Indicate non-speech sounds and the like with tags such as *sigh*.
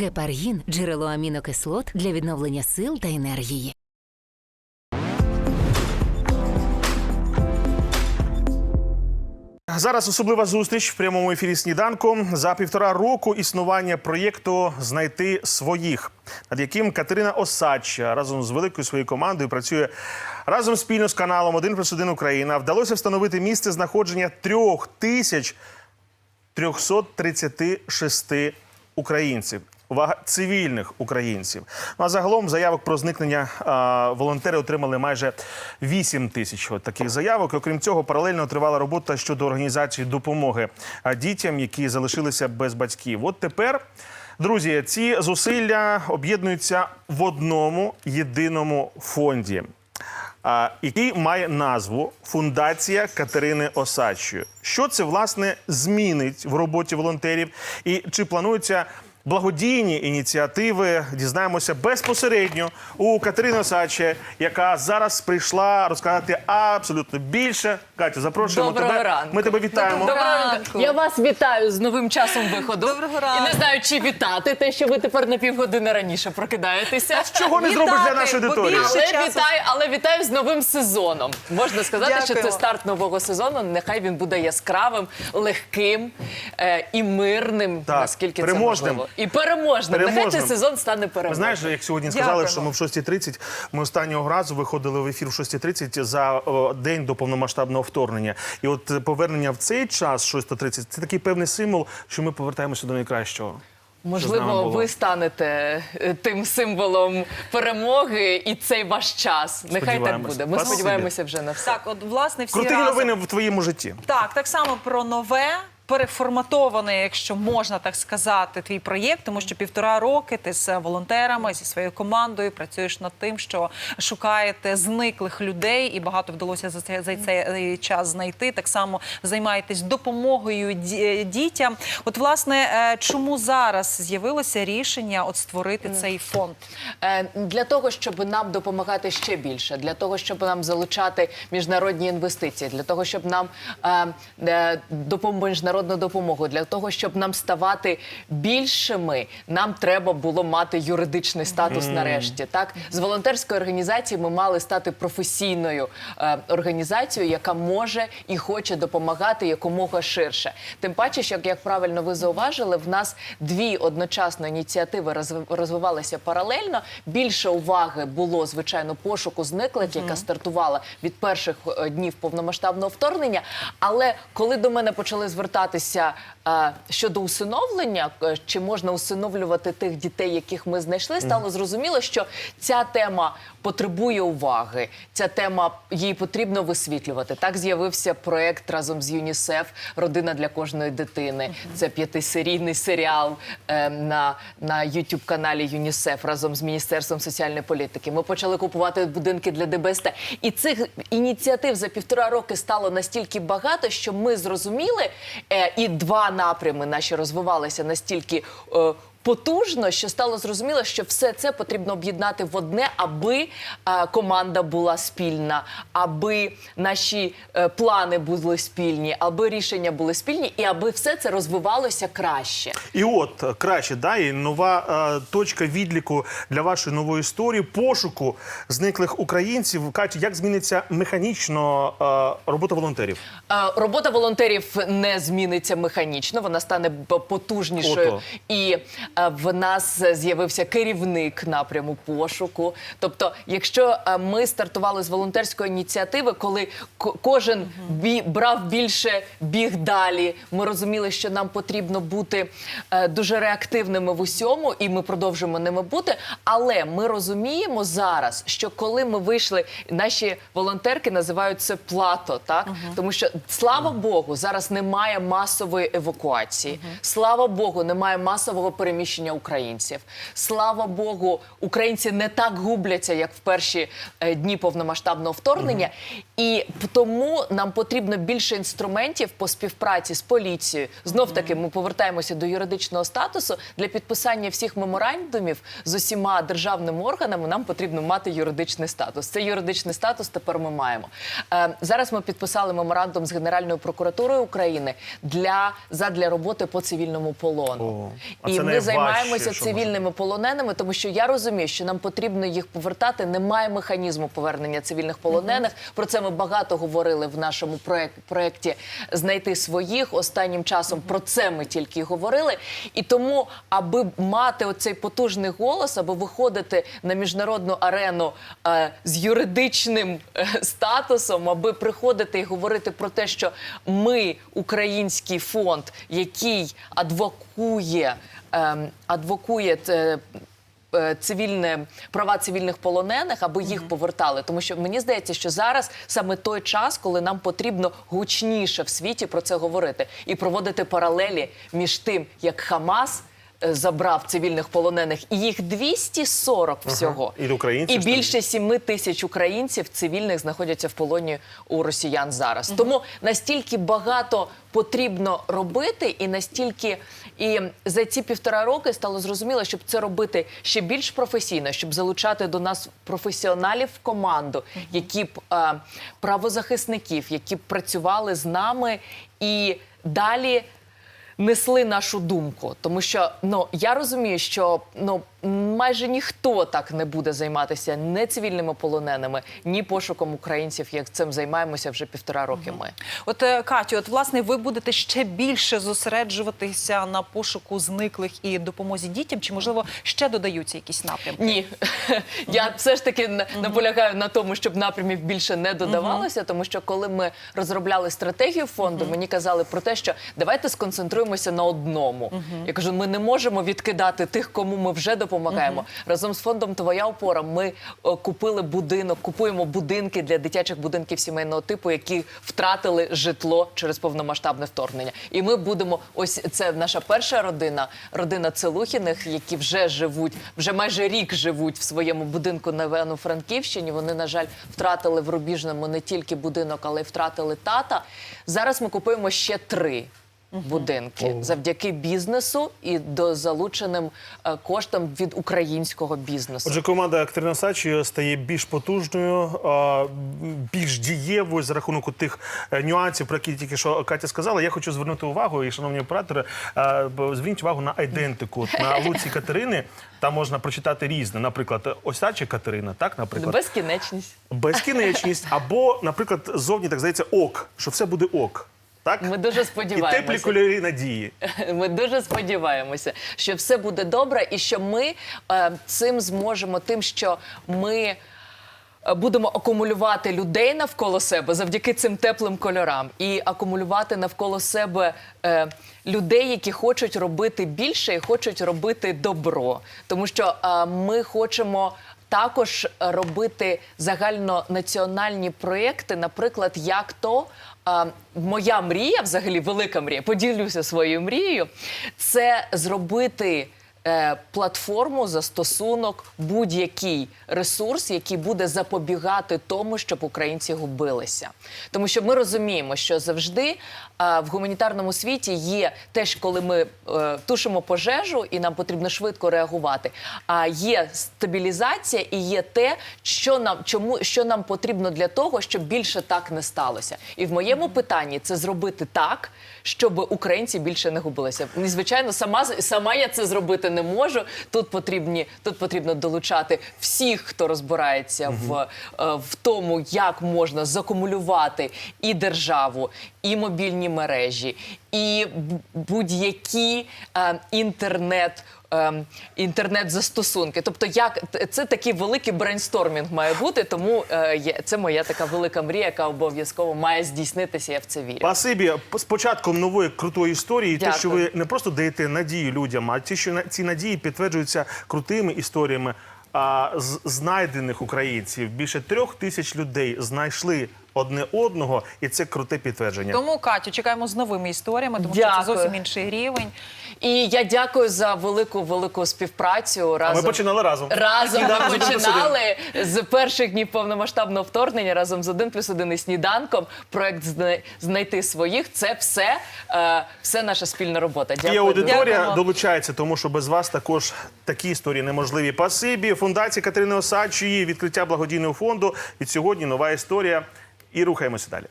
Гепаргін джерело амінокислот для відновлення сил та енергії. Зараз особлива зустріч в прямому ефірі сніданку за півтора року існування проєкту Знайти своїх, над яким Катерина Осадч разом з великою своєю командою працює разом спільно з каналом «1 плюс 1 Україна. Вдалося встановити місце знаходження трьох тисяч 336 українців. Увага цивільних українців. Ну а загалом заявок про зникнення а, волонтери отримали майже 8 тисяч таких заявок. Окрім цього, паралельно тривала робота щодо організації допомоги дітям, які залишилися без батьків. От тепер, друзі, ці зусилля об'єднуються в одному єдиному фонді який має назву Фундація Катерини Осадчої. Що це власне змінить в роботі волонтерів, і чи плануються благодійні ініціативи? Дізнаємося безпосередньо у Катерини Осадчі, яка зараз прийшла розказати абсолютно більше. Катю, запрошуємо Доброго тебе. ранку. Ми тебе вітаємо. Доброго ранку. Я вас вітаю з новим часом виходу. Доброго ранку. І не знаю, чи вітати те, що ви тепер на півгодини раніше прокидаєтеся. Чого не зробиш для нашої бо аудиторії? Але часу. вітаю, але вітаю з новим сезоном. Можна сказати, що це старт нового сезону. Нехай він буде яскравим, легким е, і мирним, Так, наскільки переможним. це можливо. І переможним. Нехай цей сезон стане переможним. знаєш, як сьогодні сказали, Дякуємо. що ми в 6.30, ми останнього разу виходили в ефір в 6.30 за о, день до повномасштабного вторгнення. І от повернення в цей час, 6.30, це такий певний символ, що ми повертаємося до найкращого. Можливо, ви станете е, тим символом переможи, і цей ваш час. Нехай так буде. Ми сподіваємося вже на все. Так, от власне всі Крути разом. новини в твоєму житті. Так, так само про нове. Переформатований, якщо можна так сказати, твій проєкт, тому що півтора роки ти з волонтерами зі своєю командою працюєш над тим, що шукаєте зниклих людей, і багато вдалося за цей, за цей час знайти. Так само займаєтесь допомогою дітям. От, власне, е, чому зараз з'явилося рішення от створити цей фонд? Е, Для того, щоб нам допомагати ще більше, для того, щоб нам залучати міжнародні інвестиції, для того, щоб нам е, е, допом- міжнародну допомогу, для того, щоб нам ставати більшими, нам треба було мати юридичний статус нарешті. Так, з волонтерської організації ми мали стати професійною е, організацією, яка може і хоче допомагати якомога ширше. Тим паче, що як правильно ви зауважили, в нас дві одночасно ініціативи розвивалися паралельно. Більше уваги було звичайно пошуку зниклих, яка стартувала від перших е, днів повномасштабного вторгнення. Але коли до мене почали звертатися е, щодо усиновлення, е, чи можна усиновлювати тих дітей, яких ми знайшли, стало зрозуміло, що ця тема потребує уваги. Ця тема її потрібно висвітлювати. Так з'явився проект разом з ЮНІСЕФ Родина для кожної дитини. Це п'ятисерійний серіал е, на, на youtube каналі ЮНІСЕФ разом з Міністерством соціальної політики. Ми почали купувати будинки для ДБСТ. І цих ініціатив за півтора роки стало настільки багато, що ми зрозуміли, і два напрями наші розвивалися настільки. Потужно, що стало зрозуміло, що все це потрібно об'єднати в одне, аби е, команда була спільна, аби наші е, плани були спільні, аби рішення були спільні, і аби все це розвивалося краще. І от е, краще, да, і нова е, точка відліку для вашої нової історії, пошуку зниклих українців. Катю, як зміниться механічно е, робота волонтерів? Е, Робота волонтерів не зміниться механічно, вона стане потужнішою. Ото. І в нас з'явився керівник напряму пошуку. Тобто, якщо е, ми стартували з волонтерської ініціативи, коли ко- кожен бі- брав більше, біг далі, ми розуміли, що нам потрібно бути е, дуже реактивними в усьому, і ми продовжуємо ними бути. Але ми розуміємо зараз, що коли ми вийшли, наші волонтерки називають це плато, так тому що слава Богу, зараз немає масової евакуації. Слава Богу, немає масового переміщення українців. Слава Богу, українці не так губляться, як в перші е, дні повномасштабного вторгнення. І тому нам потрібно більше інструментів по співпраці з поліцією. Знов таки, ми повертаємося до юридичного статусу для підписання всіх меморандумів з усіма державними органами. Нам потрібно мати юридичний статус. Цей юридичний статус тепер ми маємо. Е, зараз ми підписали меморандум з Генеральною прокуратурою України для задля роботи по цивільному полону. О, а і це ми найважливіше. Займаємося цивільними полоненими, тому що я розумію, що нам потрібно їх повертати. Немає механізму повернення цивільних полонених. Про це ми багато говорили в нашому проєк- проєкті знайти своїх. Останнім часом про це ми тільки говорили. І тому, аби мати оцей потужний голос, аби виходити на міжнародну арену е, з юридичним е, статусом, аби приходити і говорити про те, що ми український фонд, який адвокує, адвокує. е, е, Цивільне права цивільних полонених, аби їх повертали, тому що мені здається, що зараз саме той час, коли нам потрібно гучніше в світі про це говорити і проводити паралелі між тим, як Хамас забрав цивільних полонених, і їх 240 всього, І українців і більше 7 тисяч українців цивільних знаходяться в полоні у росіян зараз. Тому настільки багато потрібно робити, і настільки і за ці півтора роки стало зрозуміло, щоб це робити ще більш професійно, щоб залучати до нас професіоналів в команду, які б е, правозахисників, які б працювали з нами. І далі несли нашу думку, тому що ну я розумію, що ну майже ніхто так не буде займатися не цивільними полоненими, ні пошуком українців, як цим займаємося вже півтора роки. Ми От е, Катю, от власне ви будете ще більше зосереджуватися на пошуку зниклих і допомозі дітям, чи можливо ще додаються якісь напрямки? ні, *laughs* я все ж таки на- наполягаю на тому, щоб напрямів більше не додавалося, тому що коли ми розробляли стратегію фонду, мені казали про те, що давайте сконцентруємося на одному. Я кажу, ми не можемо відкидати тих, кому ми вже допомагаємо. Разом з фондом Твоя опора ми е, купили будинок, купуємо будинки для дитячих будинків сімейного типу, які втратили житло через повномасштабне вторгнення. І ми будемо ось це наша перша родина, родина Целухіних, які вже живуть, вже майже рік живуть в своєму будинку на Івано-Франківщині. Вони, на жаль, втратили в Рубіжному не тільки будинок, але й втратили тата. Зараз ми купуємо ще три. Будинки завдяки бізнесу і до залученим е, коштам від українського бізнесу. Отже, команда Катерина Сачі стає більш потужною, більш дієвою за рахунок тих е, нюансів, про які тільки що Катя сказала. Я хочу звернути увагу, і шановні оператори, е, бо зверніть увагу на айдентику. На *laughs* луці Катерини там можна прочитати різне. Наприклад, ось та чи Катерина, так, наприклад, Безкінечність. безкінечність, або, наприклад, зовні так здається ок, що все буде ок. Так? Ми дуже І сподіваємося. теплі кольори надії. *laughs* Ми дуже сподіваємося, що все буде добре, і що ми е, цим зможемо, тим, що ми. е, Будемо акумулювати людей навколо себе завдяки цим теплим кольорам, і акумулювати навколо себе е, людей, які хочуть робити більше і хочуть робити добро. Тому що е, ми хочемо також робити загальнонаціональні проєкти, наприклад, як то моя мрія, взагалі велика мрія, поділюся своєю мрією, це зробити. Е, Платформу застосунок будь-який ресурс, який буде запобігати тому, щоб українці губилися, тому що ми розуміємо, що завжди а, в гуманітарному світі є те, що коли ми е, тушимо пожежу, і нам потрібно швидко реагувати. А є стабілізація і є те, що нам чому що нам потрібно для того, щоб більше так не сталося. І в моєму питанні це зробити так, щоб українці більше не губилися. І, звичайно, сама сама я це зробити не можу. Тут потрібні тут потрібно долучати всіх, хто розбирається в, е, в тому, як можна закумулювати і державу, і мобільні мережі, і будь-які е, інтернет. Ем, Інтернет-застосунки, тобто, як це такий великий брейнстормінг має бути, тому е, це моя така велика мрія, яка обов'язково має здійснитися. Я в це вірю. Спасибі. З початком нової крутої історії, те, що ви не просто даєте надію людям, а ті, що ці надії підтверджуються крутими історіями а, з знайдених українців. Більше трьох тисяч людей знайшли одне одного, і це круте підтвердження. Тому Катю чекаємо з новими історіями, тому що це зовсім інший рівень. І я дякую за велику велику співпрацю. А ми починали разом. Разом ми починали з перших днів повномасштабного вторгнення разом з один плюс один і сніданком. Проект «Зна- знайти своїх. Це все, е, все наша спільна робота. І Дякую. аудиторія Дякуємо. долучається, тому що без вас також такі історії неможливі. Пасибі, фундації Катерини Осадчої, відкриття благодійного фонду. Від сьогодні нова історія. І рухаємося далі.